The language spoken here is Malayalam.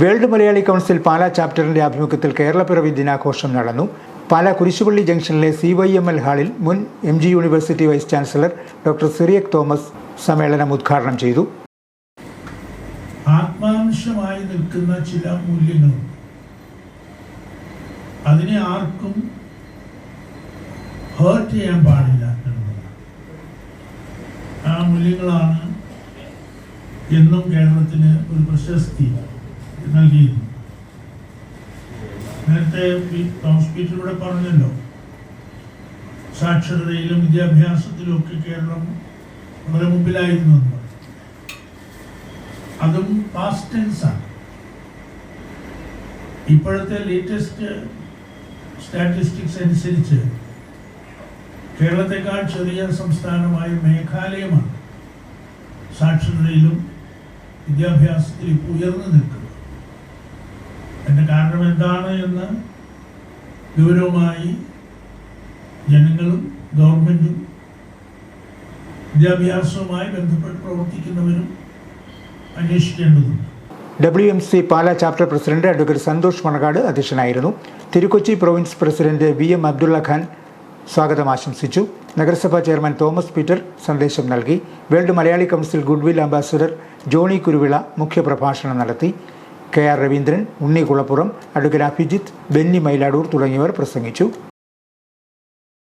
വേൾഡ് മലയാളി കൗൺസിൽ പാലാ ചാപ്റ്ററിന്റെ ആഭിമുഖ്യത്തിൽ കേരളപ്പിറവി ദിനാഘോഷം നടന്നു. പാല കുരിശുപള്ളി ജംഗ്ഷനിലെ സി വൈ എം എൽ ഹാളിൽ മുൻ M G university vice chancellor doctor Cyriac Thomas സമ്മേളനം ഉദ്ഘാടനം ചെയ്തു. ആത്മാനുഷമായി നിൽക്കുന്ന ചില മൂല്യങ്ങൾ. അതിനെ ആർക്കും ഹേർട്ട് ചെയ്യാൻ പാടില്ല ആ മൂല്യങ്ങളാണ് എന്നും കേരളത്തിന് ഒരു പ്രശസ്തി. നൽകിയിരുന്നു. നേരത്തെ തോമസ് തോമസ് പീറ്ററിലൂടെ പറഞ്ഞല്ലോ സാക്ഷരതയിലും വിദ്യാഭ്യാസത്തിലും ഒക്കെ കേരളം വളരെ മുമ്പിലായിരുന്നു എന്ന് അതും പാസ്റ്റ് ടെൻസാണ് ഇപ്പോഴത്തെ ലേറ്റസ്റ്റ് സ്റ്റാറ്റിസ്റ്റിക്സ് അനുസരിച്ച് കേരളത്തെക്കാൾ ചെറിയ സംസ്ഥാനമായ മേഘാലയമാണ് സാക്ഷരതയിലും വിദ്യാഭ്യാസത്തിലും ഇപ്പോൾ ഉയർന്നു നിൽക്കുന്നത്. അതിന്റെ കാരണം എന്താണ് എന്ന് ഗൗരവമായി ജനങ്ങളും ഗവൺമെന്റും വിദ്യാഭ്യാസവുമായി ബന്ധപ്പെട്ട് പ്രവർത്തിക്കുന്നവരും അന്വേഷിക്കേണ്ടതുണ്ട്. W M C Pala chapter president advocate Santhosh Manakkad അധ്യക്ഷനായിരുന്നു. Thirukochi province president V M Abdulla Khan സ്വാഗതം ആശംസിച്ചു. നഗരസഭാ ചെയർമാൻ തോമസ് പീറ്റർ സന്ദേശം നൽകി. World Malayali council goodwill ambassador Johnny Kuruvila മുഖ്യപ്രഭാഷണം നടത്തി. K R Raveendran Unni Kulappuram advocate Abhijith Benny Mailadoor തുടങ്ങിയവർ പ്രസംഗിച്ചു.